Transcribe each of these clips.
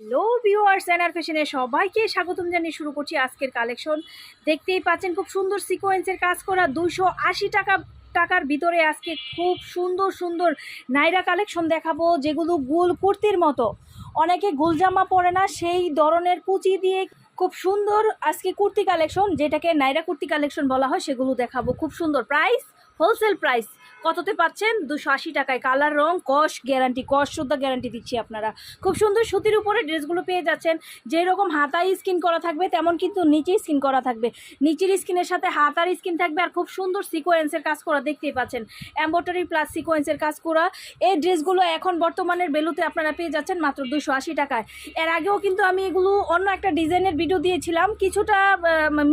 Hello viewers NR ফ্যাশনে সবাইকে স্বাগতম জানিয়ে শুরু করছি আজকের কালেকশন দেখতেই পাচ্ছেন, খুব সুন্দর সিকোয়েন্সের কাজ করা দুশো টাকা, টাকার ভিতরে আজকে খুব সুন্দর সুন্দর নাইরা কালেকশন দেখাবো, যেগুলো গোল কুর্তির মতো। অনেকে গোল জামা পরে না, সেই ধরনের কুচি দিয়ে খুব সুন্দর আজকে কুর্তি কালেকশন যেটাকে নাইরা কুর্তি কালেকশন বলা হয়, সেগুলো দেখাবো। খুব সুন্দর প্রাইস হোলসেল প্রাইস কততে পাচ্ছেন? দুশো আশি টাকায়। কালার, রং, কস, গ্যারান্টি, কস সুদ্ধা গ্যারান্টি দিচ্ছি আপনারা। খুব সুন্দর সুতির উপরে ড্রেসগুলো পেয়ে যাচ্ছেন। যেরকম হাতায় স্কিন করা থাকবে, তেমন কিন্তু নিচে স্কিন করা থাকবে। নিচের স্কিনের সাথে হাতার স্কিন থাকবে আর খুব সুন্দর সিকোয়েন্সের কাজ করা দেখতেই পাচ্ছেন। এম্বয়ডারি প্লাস সিকোয়েন্সের কাজ করা। এই ড্রেসগুলো এখন বর্তমানের বেলুতে আপনারা পেয়ে যাচ্ছেন মাত্র দুশো আশি টাকায়। এর আগেও কিন্তু আমি এগুলো অন্য একটা ডিজাইনের ভিডিও দিয়েছিলাম। কিছুটা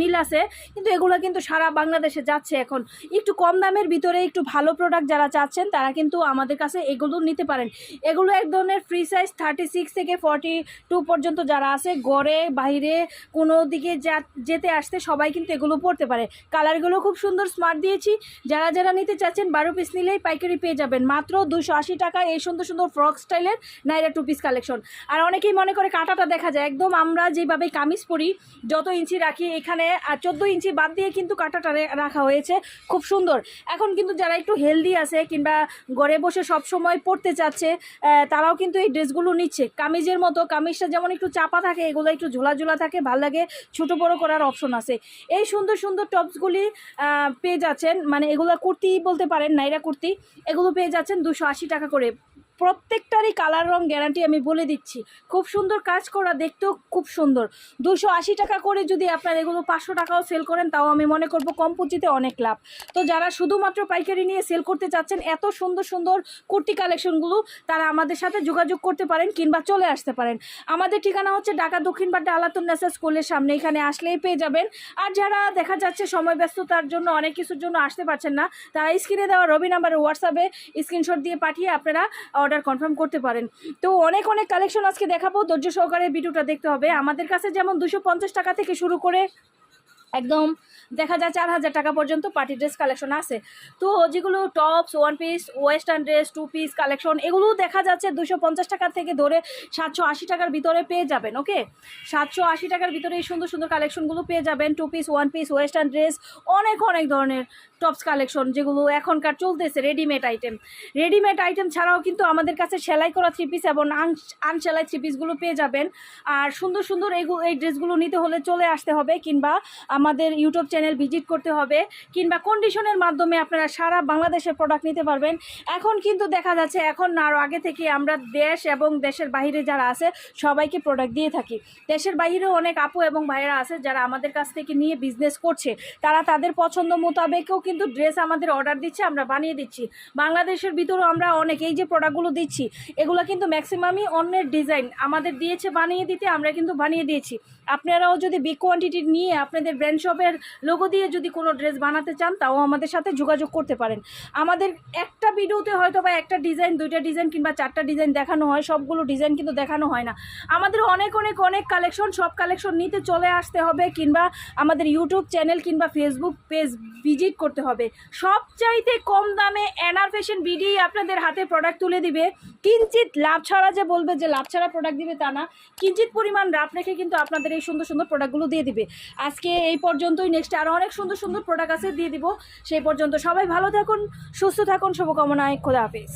মিল আছে। কিন্তু এগুলো কিন্তু সারা বাংলাদেশে যাচ্ছে এখন। একটু কম দামের ভিতরে একটু ভালো প্রোডাক্ট যারা চাচ্ছেন, তারা কিন্তু আমাদের কাছে এগুলো নিতে পারেন। এগুলো এক ধরনের ফ্রি সাইজ থার্টি সিক্স থেকে ফর্টি টু পর্যন্ত যারা আছে গড়ে বাইরে, কোনো দিকে যা, যেতে আসতে সবাই কিন্তু এগুলো পড়তে পারে। কালারগুলো খুব সুন্দর স্মার্ট দিয়েছি। যারা যারা নিতে চাচ্ছেন, বারো পিস নিলেই পাইকারি পেয়ে যাবেন। মাত্র দুশো আশি টাকা এই সুন্দর সুন্দর ফ্রক স্টাইলের নাইরা টু পিস কালেকশন আর অনেকেই মনে করে কাঁটাটা দেখা যায়। একদম আমরা যেভাবে কামিজ পরি, যত ইঞ্চি রাখি, এখানে, আর চোদ্দ ইঞ্চি বাদ দিয়ে কিন্তু কাঁটাটা রাখা হয়েছে। খুব সুন্দর। এখন কিন্তু যারা একটু হেলদি আছে কিংবা ঘরে বসে সব সময় পড়তে চাচ্ছে তারাও কিন্তু এই ড্রেসগুলো নিচ্ছে। কামিজের মতো, কামিজটা যেমন একটু চাপা থাকে, এগুলো একটু ঝোলা ঝোলা থাকে, ভালো লাগে, ছোট বড় করার অপশন আছে। এই সুন্দর সুন্দর টপসগুলি পেয়ে যাচ্ছেন মানে এগুলো কুর্তি বলতে পারেন, নাইরা কুর্তি, এগুলো পেয়ে যাচ্ছেন দুশো টাকা করে। প্রত্যেকটারই কালার রং গ্যারান্টি আমি বলে দিচ্ছি। খুব সুন্দর কাজ করা, দেখতেও খুব সুন্দর। দুশো আশি টাকা করে যদি আপনার এগুলো পাঁচশো টাকাও সেল করেন, তাও আমি মনে করব কম পুঁজিতে অনেক লাভ। তো যারা শুধুমাত্র পাইকারি নিয়ে সেল করতে চাচ্ছেন, এত সুন্দর সুন্দর কুর্তি কালেকশনগুলো তারা আমাদের সাথে যোগাযোগ করতে পারেন কিংবা চলে আসতে পারেন। আমাদের ঠিকানা হচ্ছে ঢাকা দক্ষিণ বাড্ডা আলাতুন নেসা স্কুলের সামনে, এখানে আসলেই পেয়ে যাবেন। আর যারা দেখা যাচ্ছে সময় ব্যস্ততার জন্য অনেক কিছুর জন্য আসতে পারছেন না, তারা স্ক্রিনে দেওয়া রবি নাম্বারে হোয়াটসঅ্যাপে স্ক্রিনশট দিয়ে পাঠিয়ে আপনারা অর্ডার কনফার্ম করতে পারেন। তো অনেক অনেক কালেকশন আজকে দেখাবো। ধৈর্য সহকারে ভিডিওটা দেখতে হবে। আমাদের কাছে যেমন দুশো টাকা থেকে শুরু করে একদম দেখা যায় চার হাজার টাকা পর্যন্ত পার্টি ড্রেস কালেকশন আছে। তো যেগুলো tops one piece western dress two piece collection এগুলো দেখা যাচ্ছে দুশো পঞ্চাশ টাকা থেকে ধরে সাতশো আশি টাকার ভিতরে পেয়ে যাবেন ওকে সাতশো আশি টাকার ভিতরে এই সুন্দর সুন্দর কালেকশনগুলো পেয়ে যাবেন। Two piece one piece western dress অনেক অনেক ধরনের টপস কালেকশন যেগুলো এখনকার চলতেছে রেডিমেড আইটেম রেডিমেড আইটেম ছাড়াও কিন্তু আমাদের কাছে সেলাই করা থ্রি পিস এবং আনসেলাই থ্রি পিসগুলো পেয়ে যাবেন। আর সুন্দর সুন্দর এইগুলো এই ড্রেসগুলো নিতে হলে চলে আসতে হবে কিংবা আমাদের ইউটিউব চ্যানেল ভিজিট করতে হবে কিংবা কন্ডিশনের মাধ্যমে আপনারা সারা বাংলাদেশের প্রোডাক্ট নিতে পারবেন। এখন কিন্তু দেখা যাচ্ছে এখন আরও আগে থেকে আমরা দেশ এবং দেশের বাইরে যারা আছে, সবাইকে প্রোডাক্ট দিয়ে থাকি। দেশের বাইরেও অনেক আপু এবং ভাইয়েরা আছে যারা আমাদের কাছ থেকে নিয়ে বিজনেস করছে। তারা তাদের পছন্দ মোতাবেকও কিন্তু ড্রেস আমাদের অর্ডার দিচ্ছে, আমরা বানিয়ে দিচ্ছি। বাংলাদেশের ভিতরেও আমরা অনেক, এই যে প্রোডাক্টগুলো দিচ্ছি, এগুলো কিন্তু ম্যাক্সিমামই অন্যের ডিজাইন আমাদের দিয়েছে বানিয়ে দিতে, আমরা কিন্তু বানিয়ে দিয়েছি। আপনারাও যদি বিগ কোয়ান্টিটি নিয়ে আপনাদের ব্র্যান্ড শপের লোগো দিয়ে যদি কোনো ড্রেস বানাতে চান, তাও আমাদের সাথে যোগাযোগ করতে পারেন। আমাদের একটা ভিডিওতে হয়তো বা একটা ডিজাইন দুইটা ডিজাইন কিংবা চারটা ডিজাইন দেখানো হয়, সবগুলো ডিজাইন কিন্তু দেখানো হয় না। আমাদের অনেক অনেক অনেক কালেকশন সব কালেকশন নিতে চলে আসতে হবে কিংবা আমাদের ইউটিউব চ্যানেল কিংবা ফেসবুক পেজ ভিজিট করতে হবে। সবচাইতে কম দামে এনআর ফ্যাশন বিডি আপনাদের হাতে প্রোডাক্ট তুলে দিবে। কিঞ্চিত লাভ ছাড়া যে বলবে যে লাভ ছাড়া প্রোডাক্ট দিবে তা না কিঞ্চিত পরিমাণ লাভ রেখে কিন্তু আপনাদের এই সুন্দর সুন্দর প্রোডাক্টগুলো দিয়ে দিবে। আজকে এই পর্যন্তই নেক্সট আরও অনেক সুন্দর সুন্দর প্রোডাক্ট আছে দিয়ে দিব। সেই পর্যন্ত সবাই ভালো থাকুন, সুস্থ থাকুন, শুভকামনায়, খোদা হাফিজ।